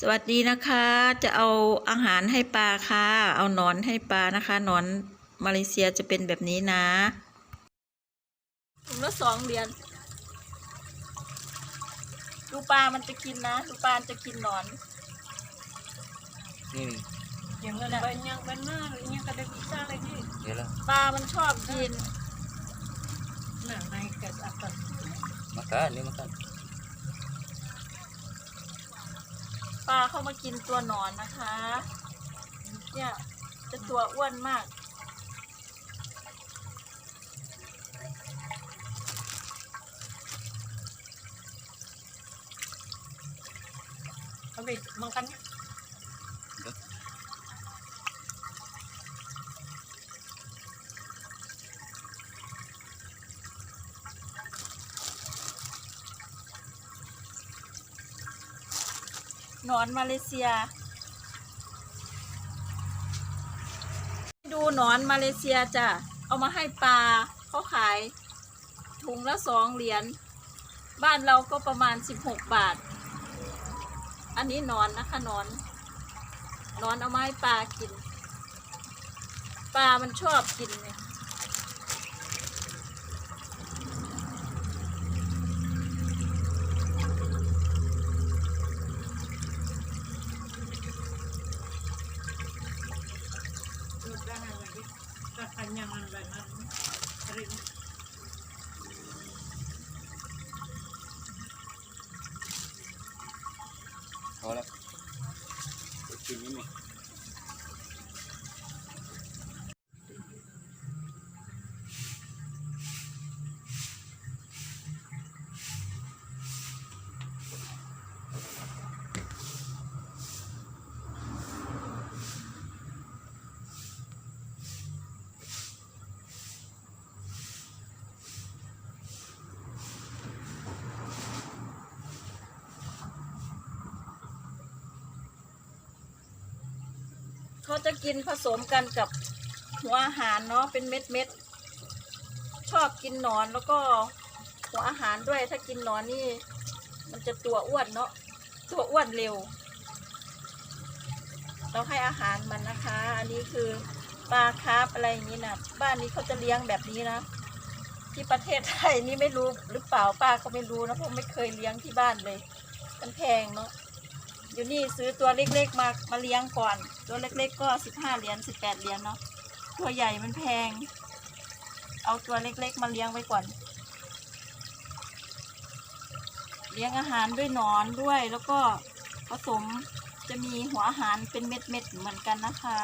สวัสดีนะคะ จะเอาอาหารให้ปลาค่ะ เอาหนอนให้ปลานะคะหนอนมาเลเซียจะเป็นแบบนี้นะถุงละสองเหรียญดูปลามันจะกินนะดูปลามันจะกินหนอนนี่ Yang mana banyak benar, yang kada bisa lagi. เดี๋ยวแล้วปลามันชอบกิน Nah, naik ke atas. makan ni makan ปลาเข้ามากินตัวหนอนนะคะ เนี่ยจะตัวอ้วนมาก เอาไปมองกันเนี่ย นอนมาเลเซีย ดูหนอนมาเลเซียจ้ะ เอามาให้ปลาเขาขาย ถุงละสองเหรียญ บ้านเราก็ประมาณสิบหกบาท อันนี้หนอนนะคะหนอนหนอนเอามาให้ปลากิน ปลามันชอบกินเนี่ย nyaman banget kering Hola. เขาจะกินผสมกันกับหัวอาหารเนาะเป็นเม็ดเม็ดชอบกินหนอนแล้วก็หัวอาหารด้วยถ้ากินหนอนนี่ มันจะตัวอ้วนเนาะตัวอ้วนเร็ว เราให้อาหารมันนะคะ อันนี้คือปลาคาร์ฟอะไรอย่างนี้นะบ้านนี้เขาจะเลี้ยงแบบนี้นะที่ประเทศไทยนี่ไม่รู้หรือเปล่าป้าก็ไม่รู้นะเพราะไม่เคยเลี้ยงที่บ้านเลยมันแพงเนาะ อยู่นี่ซื้อตัวเล็กๆมามาเลี้ยงก่อน ตัวเล็ก ๆ ก็สิบห้าเหรียญสิบแปดเหรียญเนาะตัวใหญ่มันแพง เอาตัวเล็กๆมาเลี้ยงไว้ก่อน เลี้ยงอาหารด้วยหนอนด้วยแล้วก็ผสมจะมีหัวอาหารเป็นเม็ดๆเหมือนกันนะคะ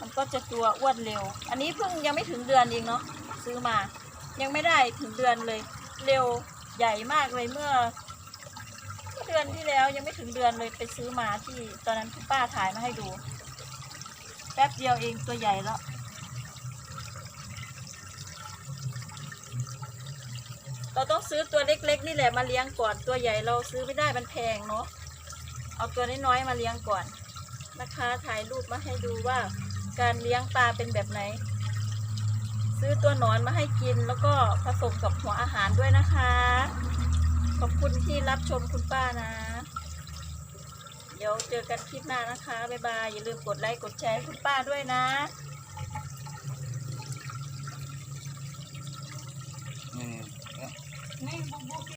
มันก็จะตัวอ้วนเร็ว อันนี้เพิ่งยังไม่ถึงเดือนเองเนาะซื้อมา ยังไม่ได้ถึงเดือนเลย เร็วใหญ่มากเลยเมื่อ เดือนที่แล้วยังไม่ถึงเดือนเลยไปซื้อมาที่ตอนนั้นที่ป้าถ่ายมาให้ดู แป๊บเดียวเองตัวใหญ่แล้วเราต้องซื้อตัวเล็กๆ นี่แหละมาเลี้ยงก่อนตัวใหญ่เราซื้อไม่ได้มันแพงเนาะเอาตัวน้อยๆมาเลี้ยงก่อนนะคะถ่ายรูปมาให้ดูว่า การเลี้ยงปลาเป็นแบบไหน ซื้อตัวหนอนมาให้กินแล้วก็ผสมกับหัวอาหารด้วยนะคะ อบคุณที่รับชมคุณป้านะ เดี๋ยวเจอกันคลิปหน้านะคะ บ๊ายบาย อย่าลืมกดไลค์ กดแชร์คุณป้าด้วยนะ นี่บุ๊